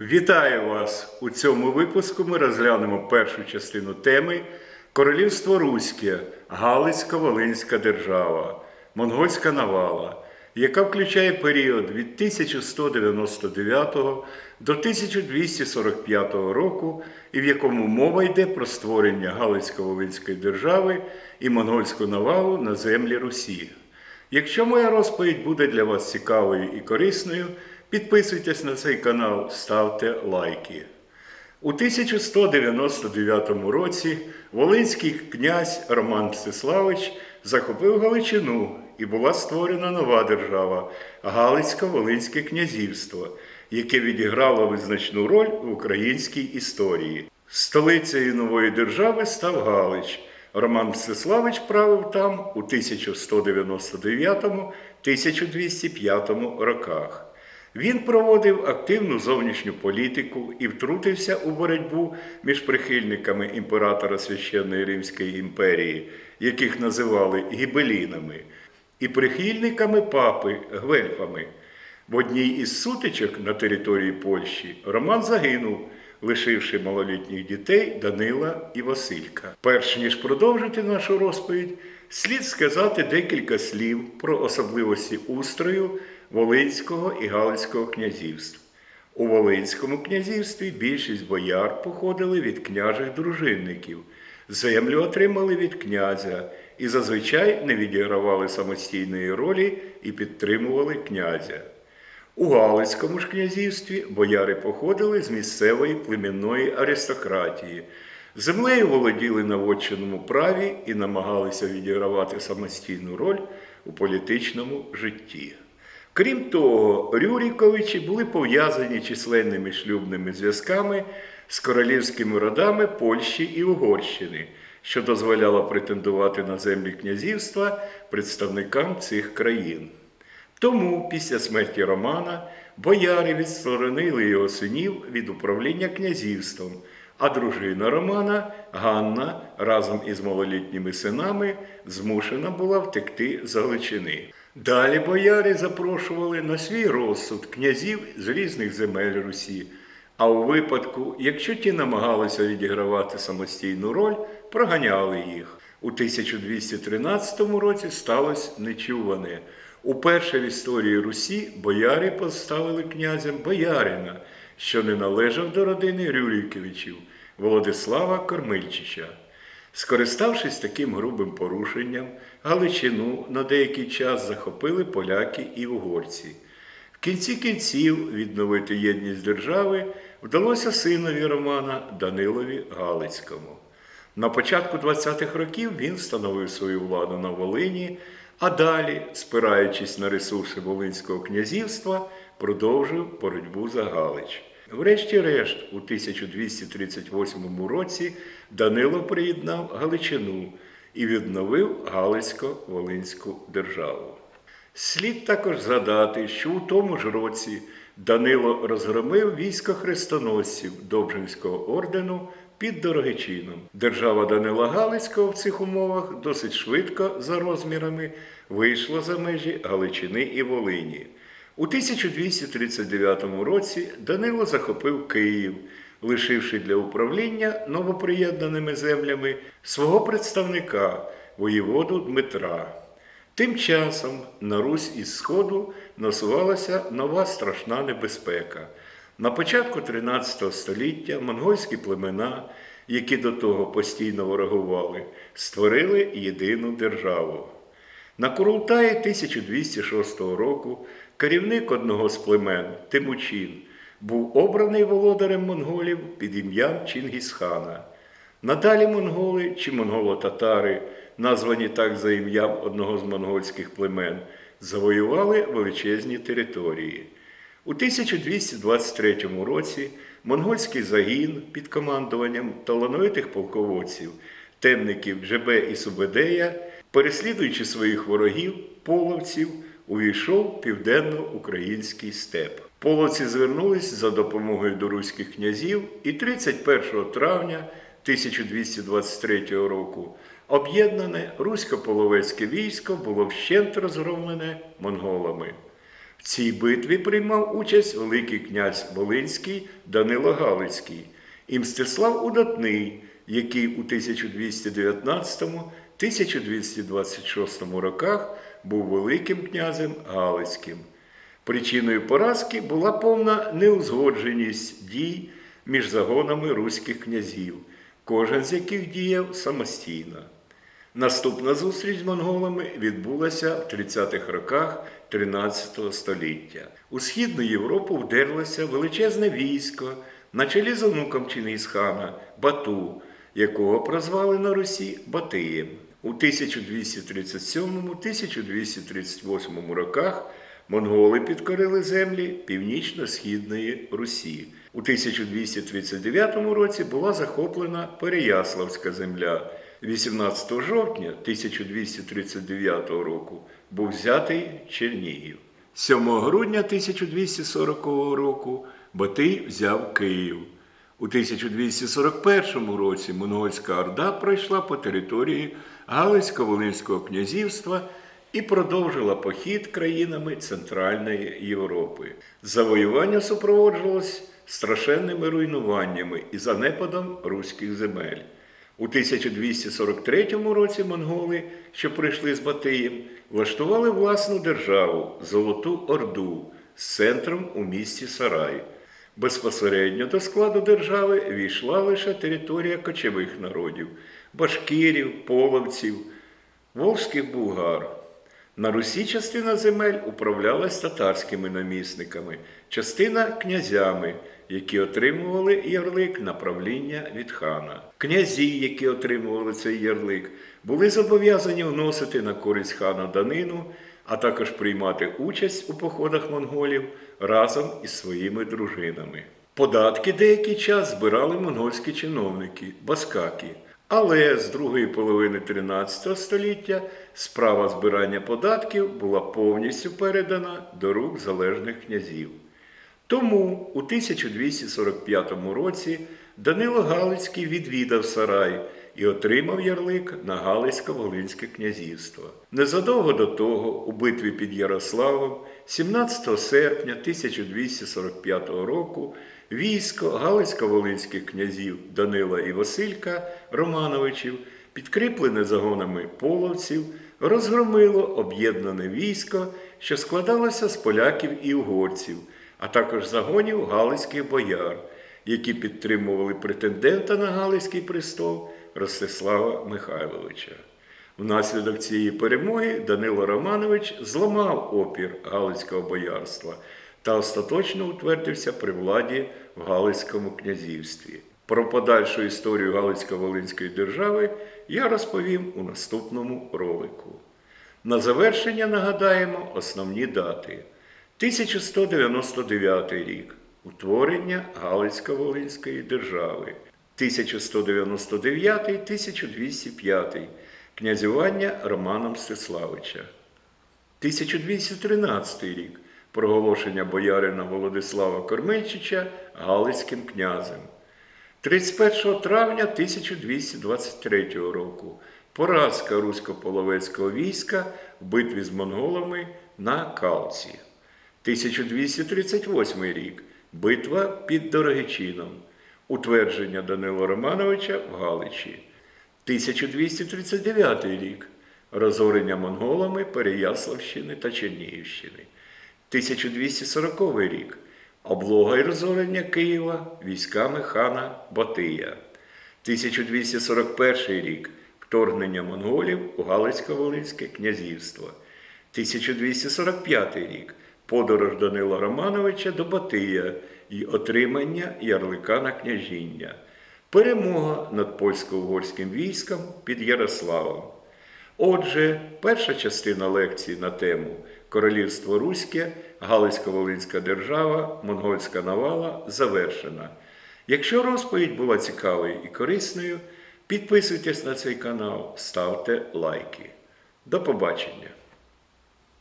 Вітаю вас! У цьому випуску ми розглянемо першу частину теми Королівство Руське, Галицька Волинська держава, Монгольська навала, яка включає період від 1199 до 1245 року, і в якому мова йде про створення Галицько-Волинської держави і монгольську навалу на землі Русі. Якщо моя розповідь буде для вас цікавою і корисною, підписуйтесь на цей канал, ставте лайки. У 1199 році Волинський князь Роман Мстиславич захопив Галичину і була створена нова держава Галицько-Волинське князівство, яке відіграло визначну роль в українській історії. Столицею нової держави став Галич. Роман Мстиславич правив там у 1199-1205 роках. Він проводив активну зовнішню політику і втрутився у боротьбу між прихильниками імператора Священної Римської імперії, яких називали гібелінами, і прихильниками папи гвельфами. В одній із сутичок на території Польщі Роман загинув, лишивши малолітніх дітей Данила і Василька. Перш ніж продовжити нашу розповідь, слід сказати декілька слів про особливості устрою Волинського і Галицького князівств. У Волинському князівстві більшість бояр походили від княжих дружинників, землю отримали від князя і зазвичай не відігравали самостійної ролі і підтримували князя. У Галицькому ж князівстві бояри походили з місцевої племінної аристократії. Землею володіли на вотчинному праві і намагалися відігравати самостійну роль у політичному житті. Крім того, Рюріковичі були пов'язані численними шлюбними зв'язками з королівськими родами Польщі і Угорщини, що дозволяло претендувати на землі князівства представникам цих країн. Тому після смерті Романа бояри відсторонили його синів від управління князівством, а дружина Романа Ганна разом із малолітніми синами змушена була втекти з Галичини. Далі бояри запрошували на свій розсуд князів з різних земель Русі. А у випадку, якщо ті намагалися відігравати самостійну роль, проганяли їх. У 1213 році сталося нечуване. Уперше в історії Русі бояри поставили князем боярина, що не належав до родини Рюрікевичів Володислава Кормильчича. Скориставшись таким грубим порушенням, Галичину на деякий час захопили поляки і угорці. В кінці кінців відновити єдність держави вдалося синові Романа Данилові Галицькому. На початку 20-х років він встановив свою владу на Волині, а далі, спираючись на ресурси Волинського князівства, продовжив боротьбу за Галич. Врешті-решт, у 1238 році Данило приєднав Галичину і відновив Галицько-Волинську державу. Слід також згадати, що у тому ж році Данило розгромив військо хрестоносців Добжинського ордену під Дорогичином. Держава Данила Галицького в цих умовах досить швидко за розмірами вийшла за межі Галичини і Волині. У 1239 році Данило захопив Київ, лишивши для управління новоприєднаними землями свого представника, воєводу Дмитра. Тим часом на Русь із Сходу насувалася нова страшна небезпека. На початку 13 століття монгольські племена, які до того постійно ворогували, створили єдину державу. На Курултаї 1206 року керівник одного з племен Тимучин був обраний володарем монголів під ім'ям Чингісхана. Надалі монголи чи монголо-татари, названі так за ім'ям одного з монгольських племен, завоювали величезні території. У 1223 році монгольський загін під командуванням талановитих полководців, темників Джебе і Субедея, переслідуючи своїх ворогів, половців, увійшов південно-український степ. Половці звернулись за допомогою до руських князів і 31 травня 1223 року об'єднане русько-половецьке військо було вщент розгромлене монголами. В цій битві приймав участь Великий князь Волинський Данило Галицький і Мстислав Удатний, який у 1219-1226 роках був Великим князем Галицьким. Причиною поразки була повна неузгодженість дій між загонами руських князів, кожен з яких діяв самостійно. Наступна зустріч з монголами відбулася в 30-х роках 13 століття. У Східну Європу вдерлося величезне військо на чолі з онуком Чингісхана Бату, якого прозвали на Русі Батиєм. У 1237-1238 роках монголи підкорили землі північно-східної Русі. У 1239 році була захоплена Переяславська земля. 18 жовтня 1239 року був взятий Чернігів. 7 грудня 1240 року Батий взяв Київ. У 1241 році монгольська орда пройшла по території Галицько-Волинського князівства і продовжила похід країнами Центральної Європи. Завоювання супроводжувалось страшенними руйнуваннями і занепадом руських земель. У 1243 році монголи, що прийшли з Батиєм, влаштували власну державу Золоту Орду з центром у місті Сарай. Безпосередньо до складу держави війшла лише територія кочових народів башкирів, половців, волзьких булгар. На Русі частина земель управлялась татарськими намісниками, частина князями, які отримували ярлик на правління від хана. Князі, які отримували цей ярлик, були зобов'язані вносити на користь хана данину, а також приймати участь у походах монголів разом із своїми дружинами. Податки деякий час збирали монгольські чиновники баскаки. Але з другої половини 13 століття справа збирання податків була повністю передана до рук залежних князів. Тому у 1245 році Данило Галицький відвідав Сарай і отримав ярлик на Галицько-Волинське князівство. Незадовго до того, у битві під Ярославом, 17 серпня 1245 року, військо Галицько-Волинських князів Данила і Василька Романовичів, підкріплене загонами половців, розгромило об'єднане військо, що складалося з поляків і угорців, а також загонів галицьких бояр, які підтримували претендента на Галицький престол Ростислава Михайловича. Внаслідок цієї перемоги Данило Романович зламав опір Галицького боярства та остаточно утвердився при владі в Галицькому князівстві. Про подальшу історію Галицько-Волинської держави я розповім у наступному ролику. На завершення нагадаємо основні дати. 1199 рік утворення Галицько-Волинської держави. 1199-1205 князювання Романа Мстиславича. 1213 рік проголошення боярина Володислава Кормильчича Галицьким князем. 31 травня 1223 року поразка русько-половецького війська в битві з монголами на Калці. 1238 рік битва під Дорогичином. Утвердження Данила Романовича в Галичі. 1239 рік розорення монголами Переяславщини та Чернігівщини. 1240 рік облога і розорення Києва військами хана Батия. 1241 рік вторгнення монголів у Галицько-Волинське князівство. 1245 рік подорож Данила Романовича до Батия і отримання ярлика на княжіння. Перемога над польсько-угорським військом під Ярославом. Отже, перша частина лекції на тему Королівство Руське, Галицько-Волинська держава, Монгольська навала завершена. Якщо розповідь була цікавою і корисною, підписуйтесь на цей канал, ставте лайки. До побачення!